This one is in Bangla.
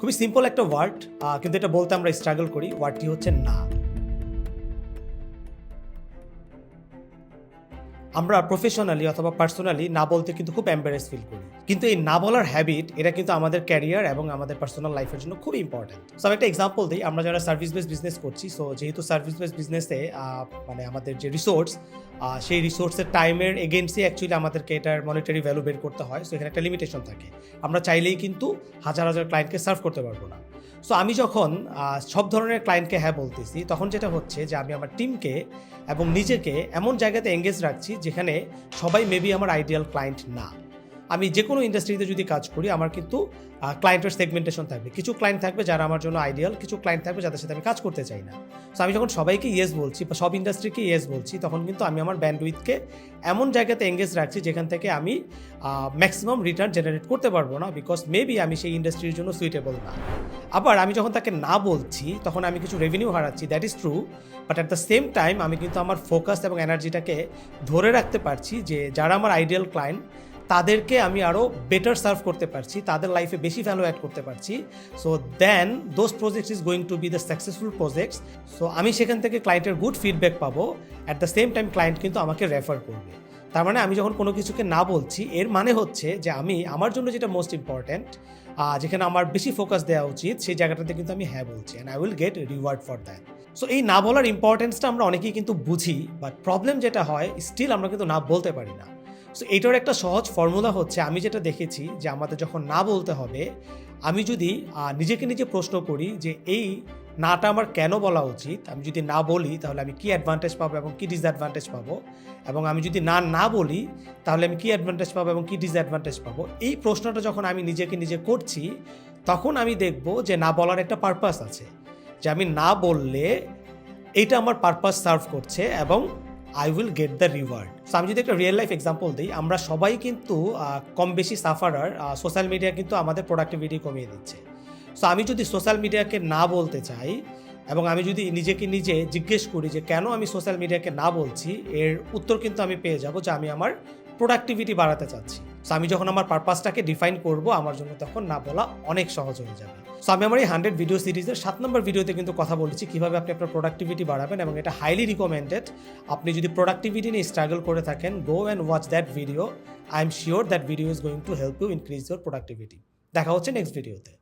খুবই সিম্পল একটা ওয়ার্ড কিন্তু এটা বলতে আমরা স্ট্রাগল করি। ওয়ার্ডটি হচ্ছে না। আমরা প্রফেশনালি অথবা পার্সোনালি না বলতে কিন্তু খুব এম্বারেস ফিল করি। কিন্তু এই না বলার হ্যাবিট এটা কিন্তু আমাদের ক্যারিয়ার এবং আমাদের পার্সোনাল লাইফের জন্য খুব ইম্পর্ট্যান্ট সো আমি একটা এক্সাম্পল দিই, আমরা যারা সার্ভিস বেস বিজনেস করছি সো যেহেতু সার্ভিস বেস বিজনেসে মানে আমাদের যে রিসোর্স সেই রিসোর্সের টাইমের এগেন্সে অ্যাকচুয়ালি আমাদেরকে এটার মনিটারি ভ্যালু বের করতে হয়। সো এখানে একটা লিমিটেশন থাকে। আমরা চাইলেই কিন্তু হাজার হাজার ক্লায়েন্টকে সার্ভ করতে পারব না। সো আমি যখন সব ধরনের ক্লায়েন্টকে হ্যাঁ বলতেছি, তখন যেটা হচ্ছে যে আমি আমার টিমকে এবং নিজেকে এমন জায়গাতে এঙ্গেজ রাখছি যেখানে সবাই মেবি আমার আইডিয়াল ক্লায়েন্ট না। আমি যে কোনো ইন্ডাস্ট্রিতে যদি কাজ করি, আমার কিন্তু ক্লায়েন্টের সেগমেন্টেশন থাকবে। কিছু ক্লায়েন্ট থাকবে যারা আমার জন্য আইডিয়াল কিছু ক্লায়েন্ট থাকবে যাদের সাথে আমি কাজ করতে চাই না। সো আমি যখন সবাইকে ইয়েস বলছি বা সব ইন্ডাস্ট্রিকে ইয়েস বলছি, তখন কিন্তু আমি আমার ব্যান্ডউইথকে এমন জায়গাতে এঙ্গেজ রাখছি যেখান থেকে আমি ম্যাক্সিমাম রিটার্ন জেনারেট করতে পারব না বিকজ মেবি আমি সেই ইন্ডাস্ট্রির জন্য সুইটেবল না। আবার আমি যখন তাকে না বলছি, তখন আমি কিছু revenue হারাচ্ছি that is true but at the same time আমি কিন্তু আমার ফোকাস এবং এনার্জিটাকে ধরে রাখতে পারছি যে, যারা আমার আইডিয়াল ক্লায়েন্ট তাদেরকে আমি আরও বেটার সার্ভ করতে পারছি, তাদের লাইফে বেশি ভ্যালু অ্যাড করতে পারছি। So then those projects is going to be the successful projects so আমি সেখান থেকে ক্লায়েন্টের গুড ফিডব্যাক পাবো। At the same time client কিন্তু আমাকে রেফার করবে। তার মানে আমি যখন কোনো কিছুকে না বলছি, এর মানে হচ্ছে যে আমি, আমার জন্য যেটা মোস্ট ইম্পর্ট্যান্ট যেখানে আমার বেশি ফোকাস দেওয়া উচিত, সেই জায়গাটাতে কিন্তু আমি হ্যাঁ বলছি। And I will get reward for that so এই না বলার ইম্পর্টেন্সটা আমরা অনেকেই কিন্তু বুঝি বাট প্রবলেম যেটা হয় স্টিল আমরা কিন্তু না বলতে পারি না। সো এটার একটা সহজ ফর্মুলা হচ্ছে, আমি যেটা দেখেছি যে আমাদের যখন না বলতে হবে, আমি যদি নিজেকে নিজে প্রশ্ন করি যে এই নাটা আমার কেন বলা উচিত, আমি যদি না বলি তাহলে আমি কি অ্যাডভান্টেজ পাবো এবং কি ডিসঅ্যাডভান্টেজ পাবো? এবং আমি যদি না না বলি তাহলে আমি কি অ্যাডভান্টেজ পাবো এবং কি ডিসঅ্যাডভান্টেজ পাবো? এই প্রশ্নটা যখন আমি নিজেকে নিজে করছি, তখন আমি দেখব যে না বলার একটা পারপাস আছে। যে আমি না বললে, এটা আমার পারপাস সার্ভ করছে এবং I will get the reward so আমি যদি একটা রিয়েল লাইফ এক্সাম্পল দিই, আমরা সবাই কিন্তু কম বেশি সাফারার সোশ্যাল মিডিয়া কিন্তু আমাদের প্রোডাক্টিভিটি কমিয়ে দিচ্ছে। সো আমি যদি সোশ্যাল মিডিয়াকে না বলতে চাই, এবং আমি যদি নিজেকে নিজে জিজ্ঞেস করি যে, কেন আমি সোশ্যাল মিডিয়াকে না বলছি? এর উত্তর কিন্তু আমি পেয়ে যাব যে, আমি আমার প্রোডাক্টিভিটি বাড়াতে চাচ্ছি। সো আমি যখন আমার পারপাসটাকে ডিফাইন করব, আমার জন্য তখন না বলা অনেক সহজ হয়ে যাবে। সো আমি আমার এই হান্ড্রেড ভিডিও সিরিজের সাত নম্বর ভিডিওতে কিন্তু কথা বলেছি, কীভাবে আপনি আপনার প্রোডাক্টিভিটি বাড়াবেন এবং এটা হাইলি রিকমেন্ডেড আপনি যদি প্রোডাক্টিভিটি নিয়ে স্ট্রাগল করে থাকেন go and watch that video I am sure that video is going to help you increase your productivity দেখা হচ্ছে নেক্সট ভিডিওতে